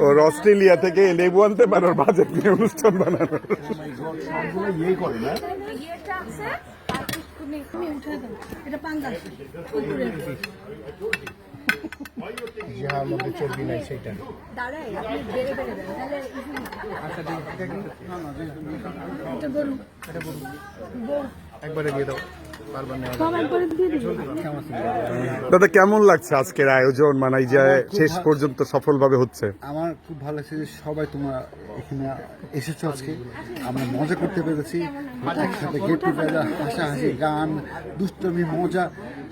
ওর Australia থেকে লেবু আনতে পারে ওর বাজেট নিয়ে অনুষ্ঠান বানানোর। সবগুলো একবারে দিয়ে দাও। দাদা কেমন লাগছে আজকের আয়োজন? মানে এই যে শেষ পর্যন্ত সফলভাবে হচ্ছে। আমার খুব ভালো লাগছে যে সবাই তোমরা এখানে এসেছ আজকে। আমরা মজা করতে পেরেছি। একসাথে গেট টুগেদার হাসাহাসি গান দুষ্টমি মজা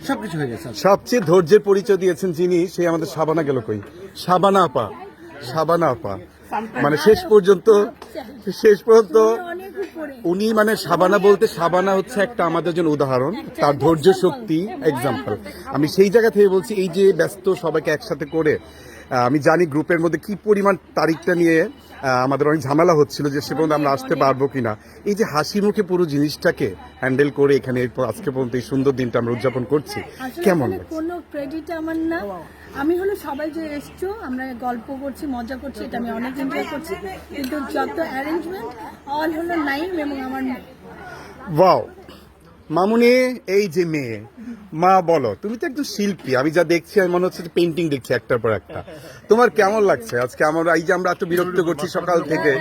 সবকিছু হয়ে গেছে সবচেয়ে ধৈর্যের পরিচয় দিয়েছেন যিনি সে আমাদের সাবানা গেল কই? সাবানা আপা। সাবানা আপা। মানে শেষ পর্যন্ত শেষ পর্যন্ত উনি মানে সাবানা বলতে সাবানা হচ্ছে একটা আমাদের জন্য উদাহরণ তার ধৈর্য শক্তি এক্সাম্পল আমি সেই জায়গা থেকে বলছি এই যে ব্যস্ত সবাইকে একসাথে করে আমি জানি গ্রুপের মধ্যে কি পরিমাণ তারিখটা নিয়ে আমাদের অনেক ঝামেলা হচ্ছিল যে সে পর্যন্ত আমরা আসতে পারব কিনা। এই যে হাসি মুখে পুরো জিনিসটাকে হ্যান্ডেল করে এখানে এরপর আজকে পর্যন্ত এই সুন্দর দিনটা আমরা উদযাপন করছি। কেমন কোনো ক্রেডিট আমার না। আমি হলো সবাই যে এসছো আমরা গল্প করছি মজা করছি এটা আমি অনেক এনজয় করছি। কিন্তু যত অ্যারেঞ্জমেন্ট অল হলো নাইম এবং আমার। ওয়াও মামুনি এই যে মেয়ে মা বলো তুমি তো একদম শিল্পী আমি যা দেখছি আমি মনে হচ্ছে পেন্টিং দেখছি একটার পর একটা। তোমার কেমন লাগছে? আজকে আমরা এই যে আমরা এত বিরক্ত করছি সকাল থেকে।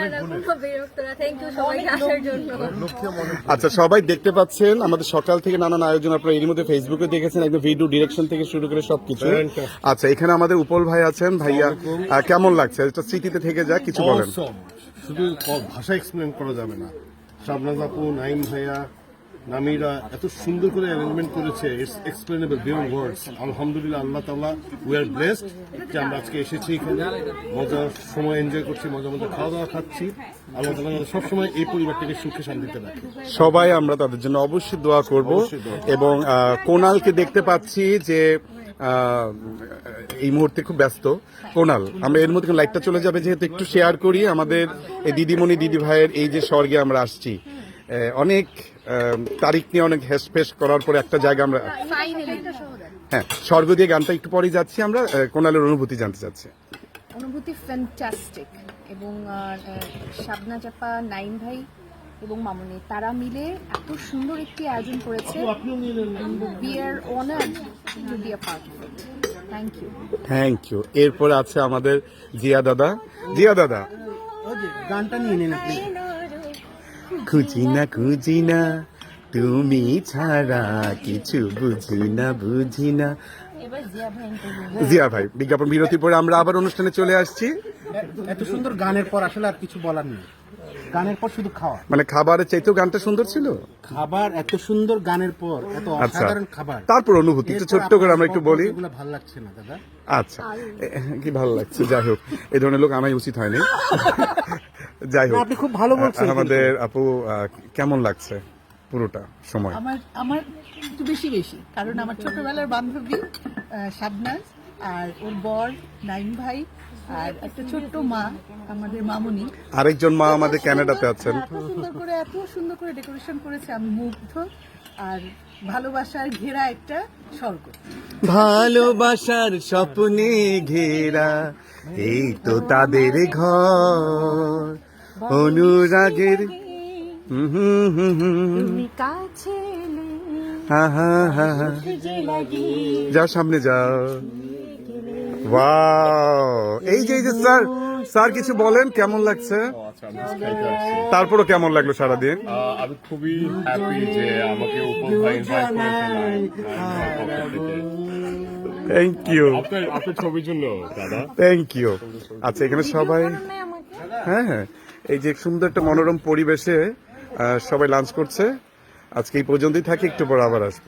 আচ্ছা সবাই দেখতে পাচ্ছেন আমাদের সকাল থেকে নানান আয়োজন আপনারা এর মধ্যে ফেসবুকে দেখেছেন একদম ভিডিও ডিরেকশন থেকে শুরু করে সবকিছু। আচ্ছা এখানে আমাদের উপল ভাই আছেন ভাইয়া কেমন লাগছে? এটা স্মৃতিতে থেকে যাক কিছু বলেন. শুধু ভাষা এক্সপ্লেন করা যাবে না। শাবনাজ আপু নাইম ভাইয়া নামিরা এত সুন্দর করে অ্যারেঞ্জমেন্ট করেছে ইটস এক্সপ্লেনেবল বিয়ন্ড ওয়ার্ডস আলহামদুলিল্লাহ আল্লাহ তাআলা উই আর ব্লেসড যে আমরা আজকে এসেছি এখানে। মজার সময় এনজয় করছি মজা মজা খাওয়া দাওয়া খাচ্ছি। আল্লাহ আমাদের সবসময় এই পরিবারটাকে সুখে শান্তিতে রাখে। সবাই আমরা তাদের জন্য অবশ্যই দোয়া করব এবং কোনালকে দেখতে পাচ্ছি যে এই মুহূর্তে খুব ব্যস্ত। কোনাল আমরা এর মধ্যে লাইটটা চলে যাবে যেহেতু একটু শেয়ার করি আমাদের এই দিদিমণি দিদি ভাইয়ের এই যে স্বর্গে আমরা আসছি। অনেক তারিখ নিয়ে অনেক হেস ফেস করার পরে একটা জায়গা আমরা হ্যাঁ স্বর্গ দিয়ে গানটা একটু পরে যাচ্ছি আমরা কোনালের অনুভূতি জানতে চাচ্ছি। অনুভূতি ফ্যান্টাস্টিক এবং শাবনা চাপা নাইম ভাই এবং মামনি তারা মিলে এত সুন্দর একটি আয়োজন করেছে। আর honoured to be a part thank you thank you এরপর আছে আমাদের জিয়া দাদা। জিয়া দাদা। গানটা নিয়ে নিন আপনি খুঁজি না খুঁজি না তুমি ছাড়া কিছু বুঝি না বুঝি না জিয়া ভাই বিজ্ঞাপন বিরতি পরে আমরা আবার অনুষ্ঠানে চলে আসছি। এত সুন্দর গানের পর আসলে আর কিছু বলার নেই। গানের পর শুধু খাওয়া। মানে খাবারের চাইতেও গানটা সুন্দর ছিল? খাবার এত সুন্দর গানের পর এত আচ্ছা। অসাধারণ খাবার। তারপর অনুভূতি একটু ছোট্ট করে আমরা একটু বলি। এগুলো ভালো লাগছে না দাদা? আচ্ছা। কি ভালো লাগছে? যাই হোক এই ধরনের লোক আমায় উচিত হয়নি। যাই হোক। আপনি খুব ভালো বলছেন আমাদের আপু আহ, কেমন লাগছে পুরোটা সময়? আমার আমার একটু বেশি বেশি কারণ আমার ছোটবেলার বান্ধবী শাবনাজ আর ওর বর নাইম ভাই আর একটা ছোট্ট মা আমাদের মামুনি। আরেকজন মা আমাদের ক্যানাডাতে আছেন। এত সুন্দর করে এত সুন্দর করে ডেকোরেশন করেছে আমি মুগ্ধ। আর ভালোবাসার ঘেরা একটা স্বর্গ। ভালোবাসার স্বপ্নে ঘেরা এই তো তাদের ঘর। অনুরাগের। যে যাও সামনে যাও ওয়াও এই যে এই যে স্যার স্যার কিছু বলেন কেমন লাগছে? আচ্ছা তারপরও কেমন লাগল সারাদিন? আমি খুবই হ্যাপি যে আমাকে। থ্যাংক ইউ আপনার ছবির জন্য দাদা? থ্যাংক ইউ আচ্ছা এখানে সবাই হ্যাঁ হ্যাঁ। এই যে সুন্দর একটা মনোরম পরিবেশে সবাই লাঞ্চ করছে। আজকে এই পর্যন্তই থাকি একটু পর আবার আসব।